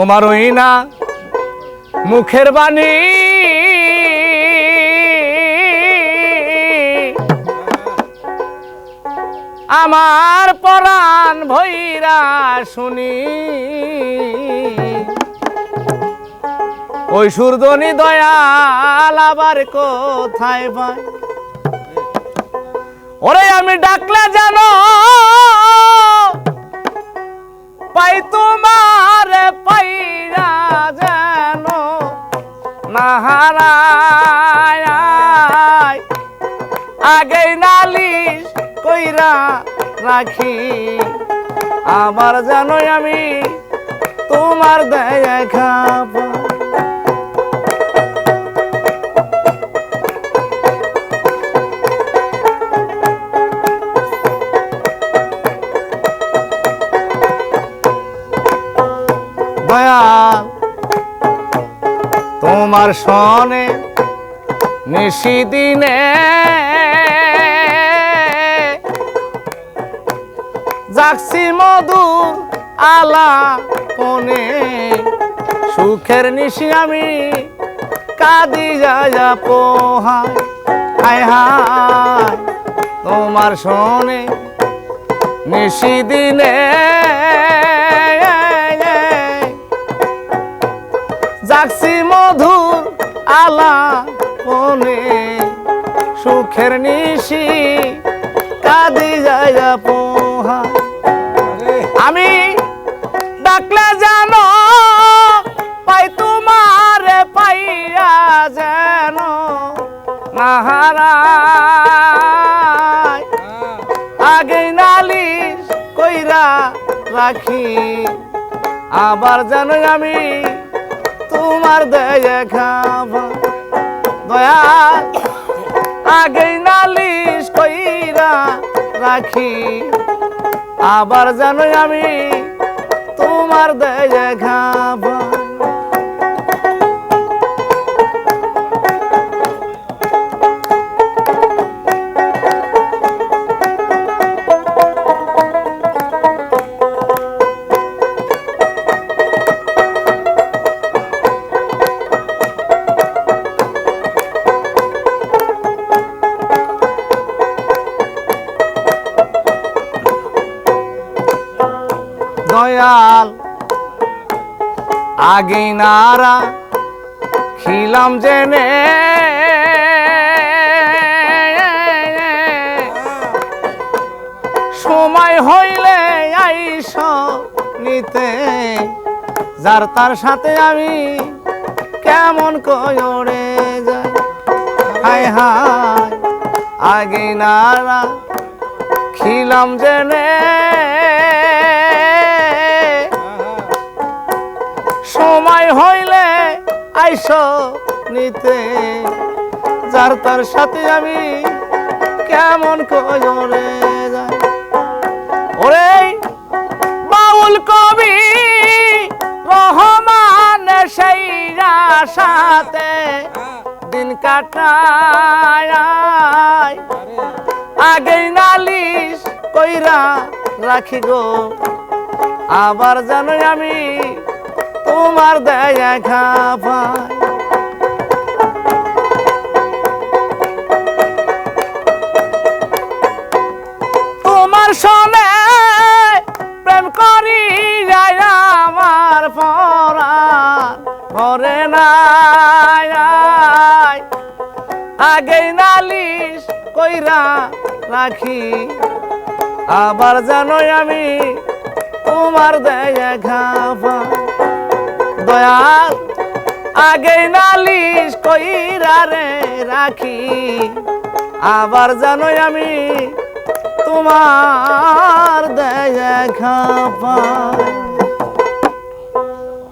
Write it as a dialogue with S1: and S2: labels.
S1: তোমার ওই না মুখের বাণী। আমার পরাণ ভৈরা শুনি। ওই সুরদনি দয়াল আবার কোথায় পাই ওরে আমি ডাকলে জানো আগে নালিশ কইরা রাখি আমার জানোই আমি তোমার দেখা পাই। দয়াল তোমার সনে নিশি দিনে যাচ্ছি মধুর আলা কোনে সুখের নিশি আমি কাদি যা পোহায় হায় হায়, তোমার সনে নিশি মধুর আলা পনে সুখের নিশি কাদি যায় পোহা আমি ডাকলে জানো পাই তোমার পাইয়া যেন। নাহারায় আগে নালিশ কইরা রাখি আবার জানো আমি তোমার দয়া আগে নালিশ কইরা রাখি। আবার জানো আমি তোমার দেখা দয়াল। আগে নারা খিলাম জেনে। সময় হইলে আইস নিতে, যার তার সাথে আমি কেমন কয়রে যাই? হায় হায় আগে নারা খিলাম জেনে। হইলে আইস নিতে। যার তার সাথে আমি কেমন কজরে যাই। ওরে বাউল কবি রহমান সেই সাথে দিন কাটায় আগে নালিশ কইরা রাখি গো আবার জানো আমি তোমার দেখা পাই তোমার সনে প্রেম করি যায় আমার পরাণ। ভরে নাই আগে নালিশ কইরা রাখি। আবার জানোই আমি তোমার দেখা পাই দয়াল আগে নালিশ কইরা রে রাখি। আবার জানো আমি তোমার দেখা পাই